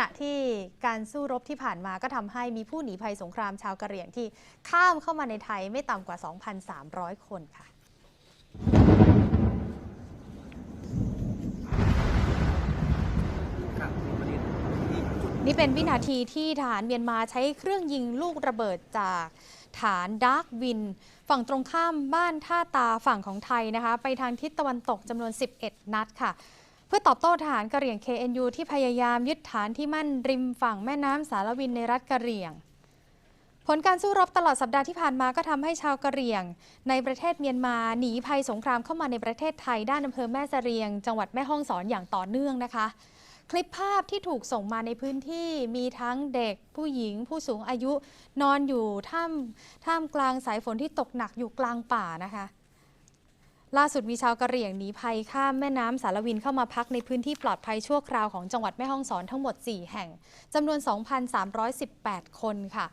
ณะที่การสู้รบที่ผ่านมาก็ทำให้มีผู้หนีภัยสงครามชาวกะเหรี่ยงที่ข้ามเข้ามาในไทยไม่ต่ำกว่า 2,300 คนค่ะครับวันนี้ที่จุดนี่เป็นวินาทีที่ทหารเมียนมาใช้เครื่องยิงลูกระเบิดจากฐานดาร์กวิน ฝั่งตรงข้ามบ้านท่าตาฝั่งของไทยนะคะ ไปทางทิศตะวันตกจำนวน 11 นัดค่ะ เพื่อตอบโต้ทหารกะเหรี่ยง KNU ที่พยายามยึดฐานที่มั่นริมฝั่งแม่น้ำสารวินในรัฐกะเหรี่ยง ผลการสู้รบตลอดสัปดาห์ที่ผ่านมาก็ทำให้ชาวกะเหรี่ยง ในประเทศเมียนมาหนีภัยสงครามเข้ามาในประเทศไทยด้านอำเภอแม่เสรียง จังหวัดแม่ฮ่องสอนอย่างต่อเนื่องนะคะ คลิปภาพที่ถูกส่งมาในพื้นที่มีทั้งเด็ก ผู้หญิง ผู้สูงอายุนอนอยู่ท่ามท่ามกลางสายฝนที่ตกหนักอยู่กลางป่านะคะ ล่าสุดมีชาวกะเหรี่ยงหนีภัยข้ามแม่น้ำสารวินเข้ามาพักในพื้นที่ปลอดภัยชั่วคราวของจังหวัดแม่ฮ่องสอนทั้งหมด 4 แห่งจำนวน 2,318 คนค่ะ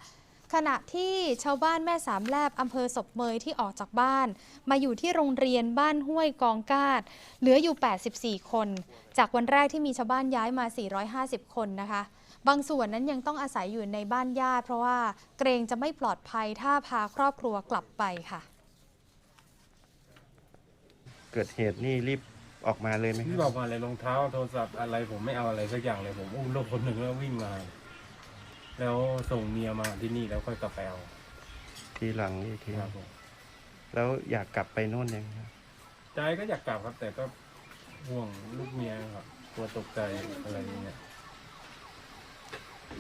ขณะที่ชาวบ้านแม่สามแลบอำเภอศพเมยที่ออกจากบ้าน มาอยู่ที่โรงเรียนบ้านห้วยกองกาดเหลืออยู่ 84 คน จากวันแรกที่มีชาวบ้านย้ายมา 450 คนนะคะ บางส่วนนั้นยังต้องอาศัยอยู่ในบ้านญาติเพราะว่าเกรงจะไม่ปลอดภัยถ้าพาครอบครัวกลับไปค่ะ เกิดเหตุนี่รีบออกมาเลยไหมคพี่รับบอกมาเลยรองเท้าโทรศัพท์อะไรผมไม่เอาอะไรสักอย่างเลยผมอุ้มลูกคนหนึ่งแล้ววิ่งมา แล้วส่งเมียมาที่นี่แล้วค่อยกลับไปเอาทีหลังอีกทีครับผมแล้วอยากกลับไปโน่นยังครับใจก็อยากกลับครับ แต่ก็ห่วงลูกเมียครับกลัวตกใจอะไรอย่างเงี้ย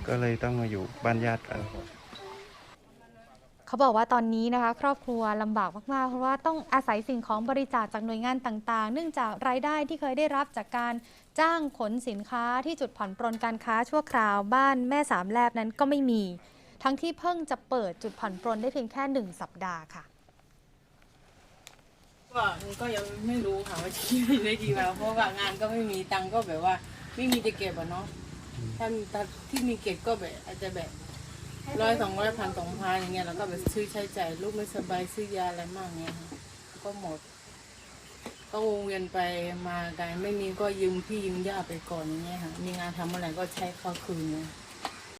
ก็เลยต้องมาอยู่บ้านญาติคกันรับผม เขาบอกว่าตอนนี้นะคะ ครอบครัวลำบากมากๆ เพราะว่าต้องอาศัยสิ่งของบริจาคจากหน่วยงานต่างๆ เนื่องจากรายได้ที่เคยได้รับจากการจ้างขนสินค้าที่จุดผ่อนปรนการค้าชั่วคราวบ้านแม่สามแลบนั้นก็ไม่มี ทั้งที่เพิ่งจะเปิดจุดผ่อนปรนได้เพียงแค่หนึ่งสัปดาห์ค่ะก็ก็ยังไม่รู้ค่ะว่าจะได้กี่วันเพราะว่างานก็ไม่มีตังก็แบบว่า ไม่มีจะเก็บอะเนาะถ้าถ้าที่มีเก็บก็แบบอาจจะแบบ ร้อยสองร้อยพันสองพันอย่างเงี้ยแล้วก็แบบซื้อใช้จ่ายลูกไม่สบายซื้อยาอะไรมากเงี้ยค่ะก็หมด ก็วงเวียนไปมากันไม่มีก็ยืมพี่ยืมย่าไปก่อนอย่างเงี้ยค่ะมีงานทำเมื่อไหร่ก็ใช้เข้าคืนเนี่ย